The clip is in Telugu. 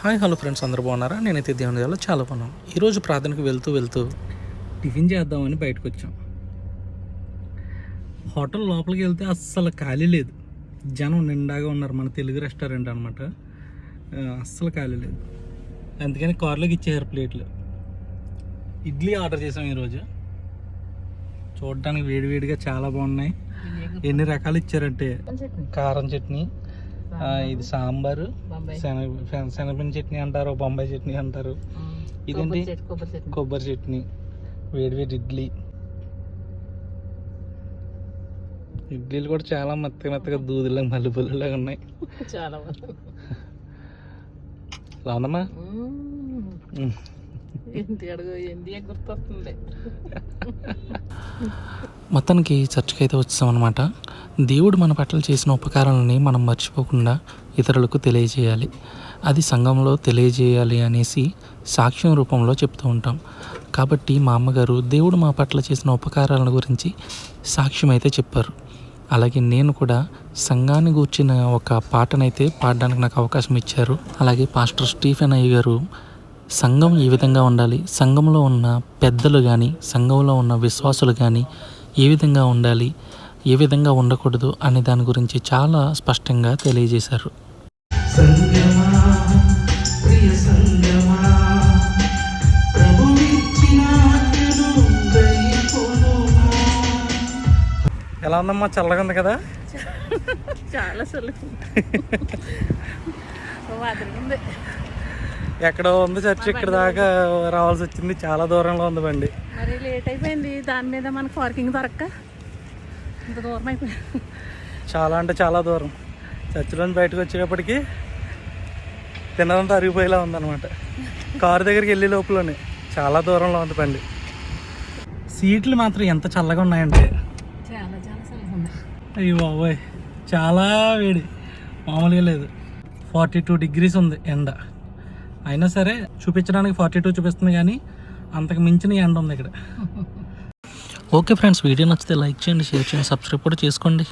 హాయ్ హలో ఫ్రెండ్స్ అందరూ బాగున్నారా? నేనైతే దేవుని దగ్గర చాలా బాగున్నాను. ఈరోజు ప్రార్థనకు వెళ్తూ వెళ్తూ టిఫిన్ చేద్దామని బయటకు వచ్చాం. హోటల్ లోపలికి వెళ్తే అస్సలు ఖాళీ లేదు. జనం నిండాగా ఉన్నారు మన తెలుగు రెస్టారెంట్ అనమాట అస్సలు ఖాళీ లేదు. అందుకని కార్లోకి ఇచ్చేసారు ప్లేట్లు. ఇడ్లీ ఆర్డర్ చేసాం ఈరోజు. చూడడానికి వేడివేడిగా చాలా బాగున్నాయి. ఎన్ని రకాలు ఇచ్చారంటే కారం చట్నీ ఇది సాంబారు శనగ శన- శనగపిండి చట్నీ అంటారు బొంబాయి చట్నీ అంటారు. ఇదేంటి? కొబ్బరి చట్నీ వేడి వేడి ఇడ్లీ. ఇడ్లీలు కూడా చాలా మెత్తగా మెత్తగా దూదులా మల్లెపూలలాగా ఉన్నాయి. చాలా ఎలా ఉందమ్మా మ్మ్. ఇంటి అడుగు? ఏంటి? గుర్తొస్తుంది? మొత్తానికి చర్చికి అయితే వచ్చాం అనమాట దేవుడు మన పట్ల చేసిన ఉపకారాలని మనం మర్చిపోకుండా ఇతరులకు తెలియజేయాలి. అది సంఘంలో తెలియజేయాలి అనేసి సాక్ష్యం రూపంలో చెప్తూ ఉంటాం. కాబట్టి మా అమ్మగారు దేవుడు మా పట్ల చేసిన ఉపకారాల గురించి సాక్ష్యం అయితే చెప్పారు. అలాగే నేను కూడా సంఘాన్ని గూర్చిన ఒక పాటనైతే పాడడానికి నాకు అవకాశం ఇచ్చారు. అలాగే పాస్టర్ స్టీఫెన్ అయ్య గారు సంఘం ఏ విధంగా ఉండాలి సంఘంలో ఉన్న పెద్దలు కానీ సంఘంలో ఉన్న విశ్వాసులు కానీ ఏ విధంగా ఉండాలి ఏ విధంగా ఉండకూడదు అనే దాని గురించి చాలా స్పష్టంగా తెలియజేశారు. ఎలా ఉందమ్మా? చల్లగా ఉంది కదా? చాలా ఎక్కడో ఉంది చర్చి ఇక్కడ దాకా రావాల్సి వచ్చింది. చాలా దూరంలో ఉంది బండి. మరి లేట్ అయిపోయింది. దాని మీద మనకు పార్కింగ్ దొరక్క? ఇంత దూరం అయిపోయింది. చాలా అంటే చాలా దూరం. చర్చిలోంచి బయటకు వచ్చేటప్పటికి తిన్నదంతా అరిగిపోయేలా ఉందన్నమాట. కారు దగ్గరికి వెళ్ళే లోపలనే. చాలా దూరంలో ఉంది బండి. సీట్లు మాత్రం ఎంత చల్లగా ఉన్నాయంటే. అయ్యో బాబోయ్. చాలా వేడి. మామూలుగా లేదు. ఫార్టీ టూ డిగ్రీస్ ఉంది ఎండ. అయినా సరే చూపించడానికి ఫార్టీ టూ చూపిస్తుంది కానీ అంతకు మించిన ఎండ ఉంది ఇక్కడ. ఓకే ఫ్రెండ్స్ వీడియో నచ్చితే లైక్ చేయండి షేర్ చేయండి సబ్స్క్రైబ్ కూడా చేసుకోండి.